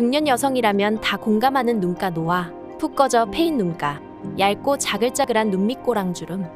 중년 여성이라면 다 공감하는 눈가 노화, 푹 꺼져 패인 눈가, 얇고 자글자글한 눈밑 꼬랑주름,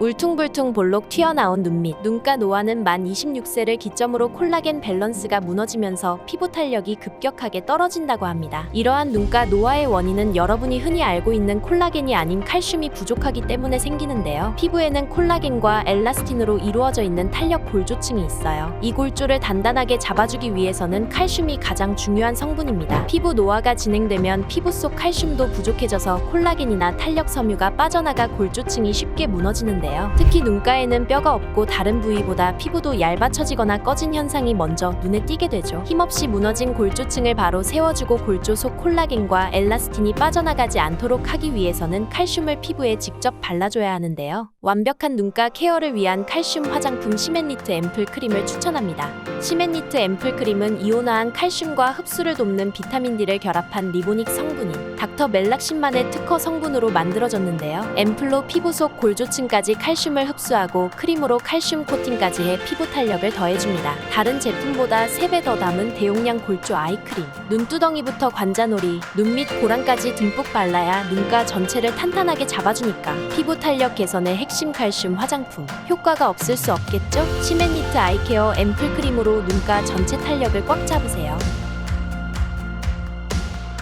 울퉁불퉁 볼록 튀어나온 눈밑, 눈가 노화는 만 26세를 기점으로 콜라겐 밸런스가 무너지면서 피부 탄력이 급격하게 떨어진다고 합니다. 이러한 눈가 노화의 원인은 여러분이 흔히 알고 있는 콜라겐이 아닌 칼슘이 부족하기 때문에 생기는데요. 피부에는 콜라겐과 엘라스틴으로 이루어져 있는 탄력 골조층이 있어요. 이 골조를 단단하게 잡아주기 위해서는 칼슘이 가장 중요한 성분입니다. 피부 노화가 진행되면 피부 속 칼슘도 부족해져서 콜라겐이나 탄력 섬유가 빠져나가 골조층이 쉽게 무너지는데요. 특히 눈가에는 뼈가 없고 다른 부위보다 피부도 얇아쳐지거나 꺼진 현상이 먼저 눈에 띄게 되죠. 힘없이 무너진 골조층을 바로 세워주고 골조 속 콜라겐과 엘라스틴이 빠져나가지 않도록 하기 위해서는 칼슘을 피부에 직접 발라줘야 하는데요. 완벽한 눈가 케어를 위한 칼슘 화장품 시멘니트 앰플 크림을 추천합니다. 시멘니트 앰플 크림은 이온화한 칼슘과 흡수를 돕는 비타민 D를 결합한 리보닉 성분인 닥터 멜락신만의 특허 성분으로 만들어졌는데요. 앰플로 피부 속 골조층까지 칼슘을 흡수하고 크림으로 칼슘 코팅까지 해 피부 탄력을 더해줍니다. 다른 제품보다 3배 더 담은 대용량 골조 아이크림, 눈두덩이부터 관자놀이, 눈 밑 고랑까지 듬뿍 발라야 눈가 전체를 탄탄하게 잡아주니까 피부 탄력 개선의 핵심 칼슘 화장품 효과가 없을 수 없겠죠? 시멘니트 아이케어 앰플 크림으로 눈가 전체 탄력을 꽉 잡으세요.